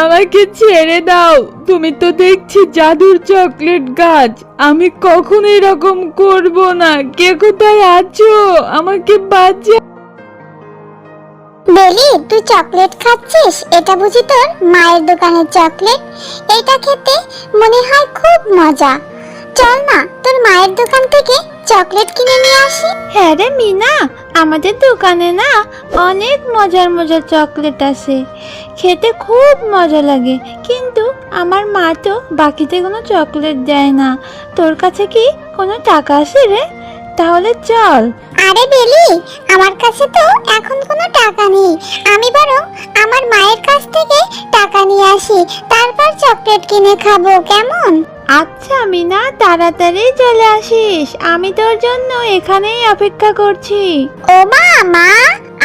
আমাকে ছেড়ে দাও। তুমি তো দেখছি জাদুর চকলেট গাছ। আমি কখনো এরকম করব না। কে কোথায় আছো? আমাকে বাঁচা বেলি, তুই চকলেট খাচ্ছিস? এটা বুঝি তোর মায়ের দোকানের চকলেট? এটা খেতে মনে হয় খুব মজা। চল না তোর মায়ের দোকান থেকে চকলেট কিনে নিয়ে আসি। হ্যাঁ রে মিনা আমাদের দোকানে না অনেক মজার মজার চকলেট আছে। খেতে খুব মজা লাগে কিন্তু আমার মা তো বাকিতে কোনো চকলেট দেয় না। তোর কাছে কি কোনো টাকা আছে রে? তাহলে চল। আরে বেলি আমার কাছে তো এখন কোনো টাকা নেই। আমি বরং আমার মায়ের কাছ থেকে টাকা নিয়ে আসি তারপর চকলেট কিনে খাব কেমন? আচ্ছা মিনা, তাড়াতাড়ি চলে আসিস। আমি তোর জন্য এখানেই অপেক্ষা করছি। ও মা মা,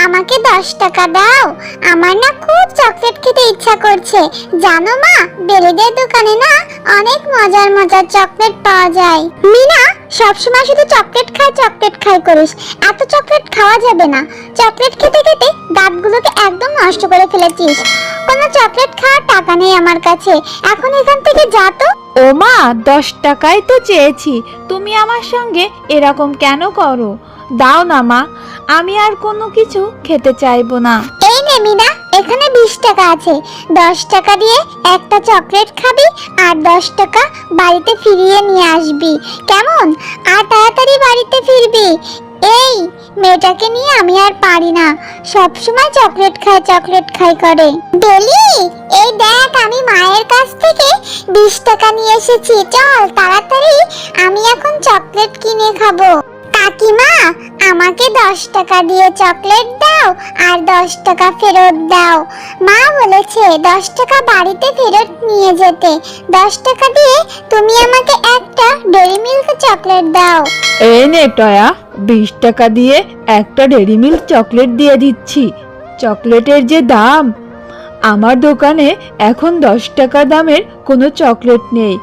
আমাকে দশ টাকা দাও। আমার না খুব চকলেট খেতে ইচ্ছা করছে। জানো মা, বেলিদের দোকানে না অনেক মজার মজার চকলেট পাওয়া যায়। মিনা, সবসময় শুধু চকলেট খায়, চকলেট খাই করিস। এত চকলেট খাওয়া যাবে না। চকলেট খেতে খেতে দাঁতগুলোকে একদম নষ্ট করে ফেলেছিস। কোনো চকলেট খাওয়ার টাকা নেই আমার কাছে। এখন এখান থেকে যা তো। ও মা দশ টাকাই তো চেয়েছি। তুমি আমার সঙ্গে এরকম কেন করো? দাও না মা আমি আর কোনো কিছু খেতে চাইব না। এই নে মিনা এখানে বিশ টাকা আছে। দশ টাকা দিয়ে একটা চকলেট খাবি আর দশ টাকা বাড়িতে ফিরিয়ে নিয়ে আসবি। কেমন? আর তাড়াতাড়ি বাড়িতে ফিরবি। এই, মেয়েটাকে নিয়ে আমি আর পারি না। সব সময় চকলেট খায়, চকলেট খাই করে। ডলি, এই দেখ, আমি মায়ের কাছ থেকে বিশ টাকা নিয়ে এসেছি। চল, তাড়াতাড়ি আমি এখন চকলেট কিনে খাব। কাকিমা, আমাকে দশ টাকা দিয়ে চকলেট দাও আর দশ টাকা ফেরত দাও। মা বলেছে, দশ টাকা বাড়িতে ফেরত নিয়ে যেতে। দশ টাকা দিয়ে তুমি আমাকে চকলেট দাও। এই নে টয়া বিশ টাকা দিয়ে একটা ডেরি মিল্ক চকলেট দিয়ে দিচ্ছি। চকলেটের যে দাম আমার দোকানে এখন দশ টাকা দামের কোনো চকলেট নেই।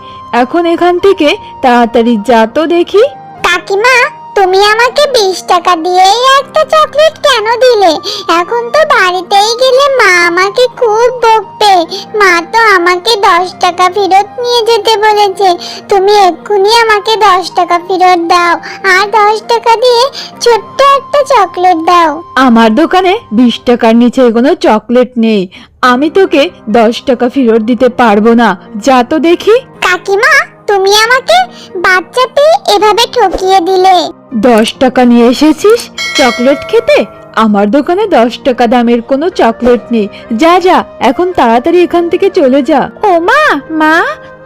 এখন এখান থেকে তাড়াতাড়ি যা তো দেখি। কাকিমা তুমি আমাকে বিশ টাকা দিয়েই একটা চকলেট কেন দিলে? এখন তো বাড়িতেই গেলে মা আমাকে খুব বকবে। মা তো আমাকে দশ টাকা ফেরত নিয়ে যেতে বলেছে। তুমি এক্ষুনি আমাকে দশ টাকা ফেরত দাও আর দশ টাকা দিয়ে ছোট্ট একটা চকলেট দাও। আমার দোকানে বিশ টাকার নিচে কোনো চকলেট নেই। আমি তোকে দশ টাকা ফেরত দিতে পারব না। যা তো দেখি। কাকিমা তুমি আমাকে বাচ্চাতে এভাবে ঠকিয়ে দিলে। দশ টাকা নিয়ে এসেছিস চকলেট খেতে? আমার দোকানে দশ টাকা দামের কোনো চকলেট নেই। যা যা এখন তাড়াতাড়ি এখান থেকে চলে যা। ও মা মা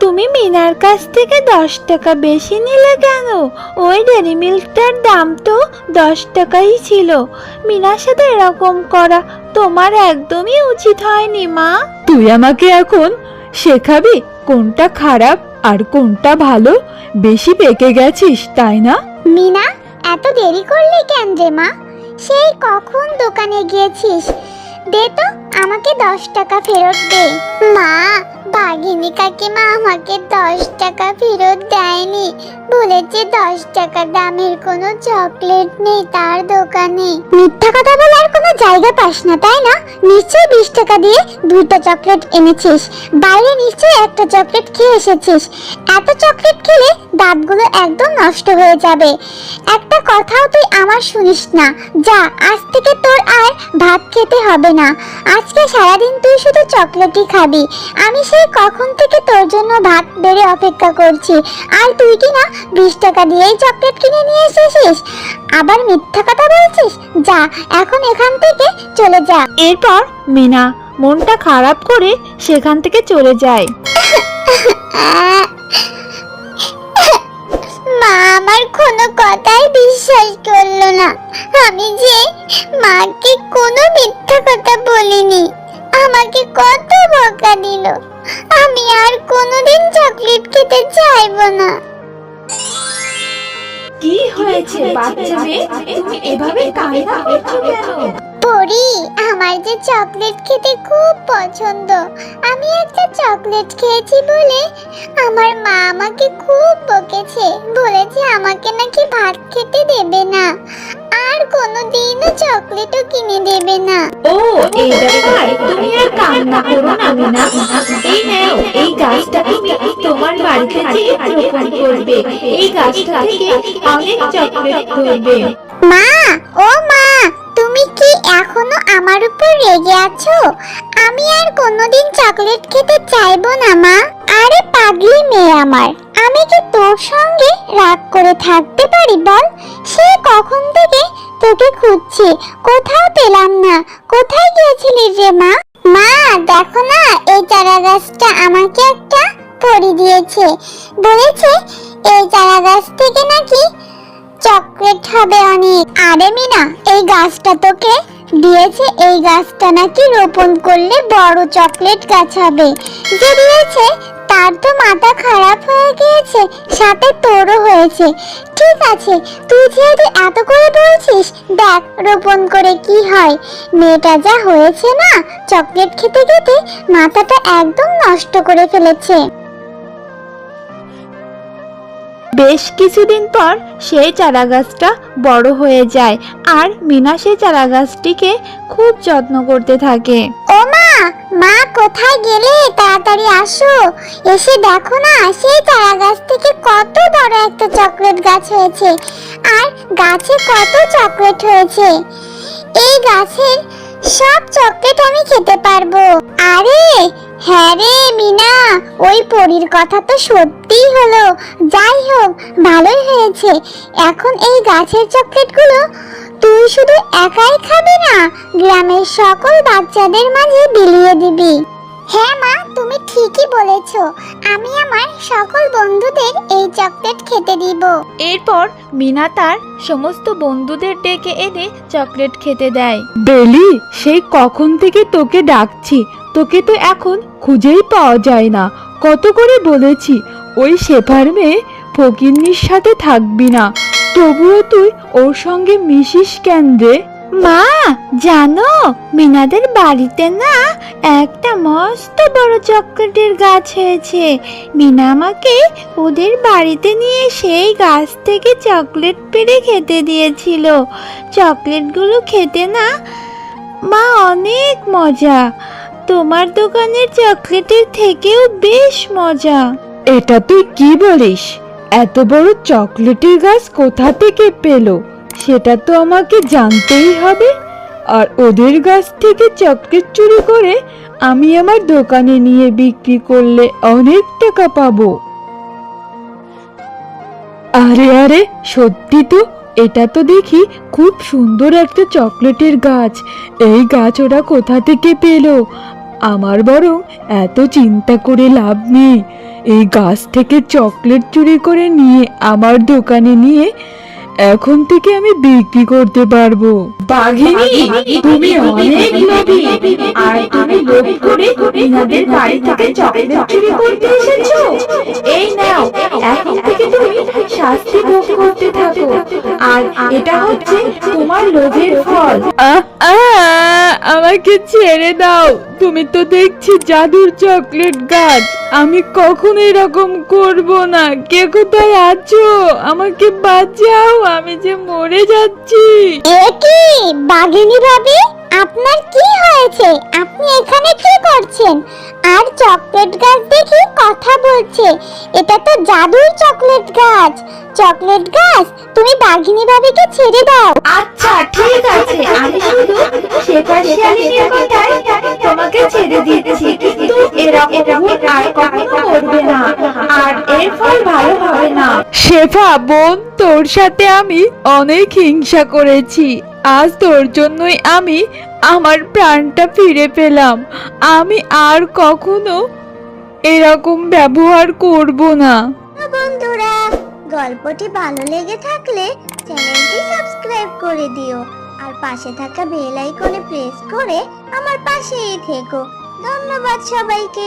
তুমি মিনার কাছ থেকে দশ টাকা বেশি নিলে কেন? ওই ডেরি মিল্কটার দাম তো দশ টাকাই ছিল। মিনার সাথে এরকম করা তোমার একদমই উচিত হয়নি মা। তুই আমাকে এখন শেখাবি কোনটা খারাপ আর কোনটা ভালো? বেশি পেকে গেছিস, তাই না? মিনা, এত দেরি করলি কেন রে মা? সেই কখন দোকানে গিয়েছিস? দে তো, আমাকে দশ টাকা ফেরত দে। মা, বাঘিনী কাকিমা আমাকে দশ টাকা ফেরত দেয়নি। বলেছে দশ টাকা দামের কোনো চকলেট নেই তার দোকানে। মিথ্যা কথা বলার কোনো জায়গা পাস না, তাই না? নিশ্চয়ই বিশ টাকা দিয়ে দুইটা চকলেট এনেছিস। বাইরে নিশ্চয়ই একটা চকলেট খেয়ে এসেছিস। এত চকলেট খেলে দাঁতগুলো একদম নষ্ট হয়ে যাবে। একটা কথাও তুই আমার শুনিস না। যা, আজ থেকে তোর আর ভাত খেতে হবে না। আজকে সারাদিন তুই শুধু চকলেটই খাবি। আমি সেই কখন থেকে তোর জন্য ভাত বেড়ে অপেক্ষা করছি। আর তুই কি না বিশ টাকা দিয়েই চকলেট কিনে নিয়ে এসেছিস? আবার মিথ্যা কথা বলছিস? যা এখন এখান থেকে চলে যা। এরপর মিনা মনটা খারাপ করে সেখান থেকে চলে যায়। মা আমার কোনো কথাই বিশ্বাস করল না। আমি যে মাকে কোনো মিথ্যা কথা বলিনি আমাকে কত বকা দিল। আমি আর কোনোদিন চকলেট খেতে চাইব না। কি হয়েছে বাচ্চা মেয়ে? তুমি এভাবে কান্না করছ কেন? পরি আমার যে চকলেট খেতে খুব পছন্দ। আমি একটা চকলেট খেয়েছি বলে আমার মা আমাকে খুব বকেছে। বলেছে আমাকে নাকি ভাত খেতে দেবে না। আর কোনোদিনও চকলেটও কিনে দেবে না। ও এই ব্যাপার তুমি আর কান্না করো না মিনা। এই নাও এই গাছটা তুমি তোমার বাড়িতে গিয়ে রোপণ করবে। এই গাছটা থেকে অনেক চকলেট ধরবে। মা ও মা তুমি কি এখনও আমার উপর রেগে আছো? আমি আর কোনোদিন চকলেট খেতে চাইব না মা। আরে পাগলি মেয়ে আমার আমি কি তোর সঙ্গে রাগ করে থাকতে পারি বল? সে কখন থেকে তোকে খুঁজছি? কোথাও পেলাম না। কোথায় গিয়েছিলি রে মা? মা দেখো না এই চারা গাছটা আমাকে একটা পরি দিয়েছে। বলেছে, এই চারা গাছ থেকে নাকি চকলেট হবে অনেক। আরে মিনা, এই গাছটা তোকে দিয়েছে, এই গাছটা নাকি রোপণ করলে বড় চকলেট গাছ হবে। যে দিয়েছে, তার তো মাথা খারাপ হয়ে গিয়েছে, সাথে তোরও হয়েছে। ঠিক আছে, তুই যেহেতু এত করে বলছিস, দেখ রোপণ করে কি হয়। মেয়েটা যা হয়েছে না, চকলেট খেতে খেতে মাথাটা একদম নষ্ট করে ফেলেছে। বেশ কিছুদিন পর সেই চারা গাছটা বড় হয়ে যায় আর মিনা সেই চারা গাছটিকে খুব যত্ন করতে থাকে। ও মা মা কোথায় গেলে? তাড়াতাড়ি আসো। এসে দেখো না, সেই চারা গাছ থেকে কত বড় একটা চকলেট গাছ হয়েছে আর গাছে কত চকলেট হয়েছে। এই গাছের সব চকলেট আমি খেতে পারব। আরে হ্যাঁ রে মিনা ওই পরীর কথা তো সত্যিই হলো। যাই হোক ভালোই হয়েছে। এখন এই গাছের চকলেটগুলো তুই শুধু একাই খাবি না গ্রামের সকল বাচ্চাদের মাঝে বিলিয়ে দিবি। হ্যাঁ মা তুমি ঠিকই বলেছ। আমি আমার সকল বন্ধুদের এই চকলেট খেতে দিব। এরপর মিনা তার সমস্ত বন্ধুদের ডেকে এনে চকলেট খেতে দেয়। বেলি সেই কখন থেকে তোকে ডাকছি? তোকে তো এখন খুঁজেই পাওয়া যায় না। কত করে বলেছি, ওই শেফার মেয়ে ফকিন্নির সাথে থাকবি না। তবুও তুই ওর সঙ্গে মিশিস কেন রে? মা, জানো, মিনাদের বাড়িতে না একটা মস্ত বড় চকলেটের গাছ হয়েছে। মিনা আমাকে ওদের বাড়িতে নিয়ে সেই গাছ থেকে চকলেট পেড়ে খেতে দিয়েছিল। চকলেটগুলো খেতে না মা অনেক মজা। তোমার দোকানের চকলেটের থেকেও বেশ মজা। এটা তুই কি বলিস? এত বড় চকলেটের গাছ কোথা থেকে পেল? সেটা তো আমাকে জানতেই হবে। আর ওদের গাছ থেকে চকলেট চুরি করে আমি আমার দোকানে নিয়ে বিক্রি করলে অনেক টাকা পাবো। আরে আরে, সত্যি তো? এটা তো দেখি খুব সুন্দর একটা চকলেটের গাছ। এই গাছ ওরা কোথা থেকে পেল? আমার বরং এত চিন্তা করে লাভ নেই। এই গাছ থেকে চকলেট চুরি করে নিয়ে আমার দোকানে নিয়ে এখন থেকে আমি বিক্রি করতে পারব। বাঘিনী তুমি অনেক লোভী। আর তুমি লোভ করে ইনাদের বাড়ি থেকে চকলেট চুরি করতে এসেছ? এই নাও এখন থেকে তুমি শাস্তি ভোগ করতে থাকো। আর এটা হচ্ছে তোমার লোভের ফল। আমাকে ছেড়ে দাও। তুমি তো দেখছি জাদুর চকলেট গাছ। আমি কখনো এরকম করব না। কে কোথায় আছো? আমাকে বাঁচাও। আমি যে মরে যাচ্ছি। এ কি? বাঘিনী ভাবি আপনার কি হয়েছে? আপনি এখানে কি করছেন? আর চকলেট গাছ দেখি কথা বলছে। এটা তো জাদুর চকলেট গাছ। চকলেট গাছ তুমি বাঘিনী ভাবিকে ছেড়ে দাও। আচ্ছা ঠিক আছে। শিয়ালিনীর কথায় তোমাকে ছেড়ে দিচ্ছি কিন্তু এরকম ভুল আর কখনো করবে না আর এর ফল ভালো হবে না। শেফা বোন তোর সাথে আমি অনেক হিংসা করেছি। আজ তোর জন্যই আমি আমার প্রাণটা ফিরে পেলাম। আমি আর কখনো এরকম ব্যবহার করব না। বন্ধুরা গল্পটি ভালো লেগে থাকলে চ্যানেলটি সাবস্ক্রাইব করে দিও। আর পাশে থাকা বেল আইকনে প্রেস করে আমার পাশেই থেকো। ধন্যবাদ সবাইকে।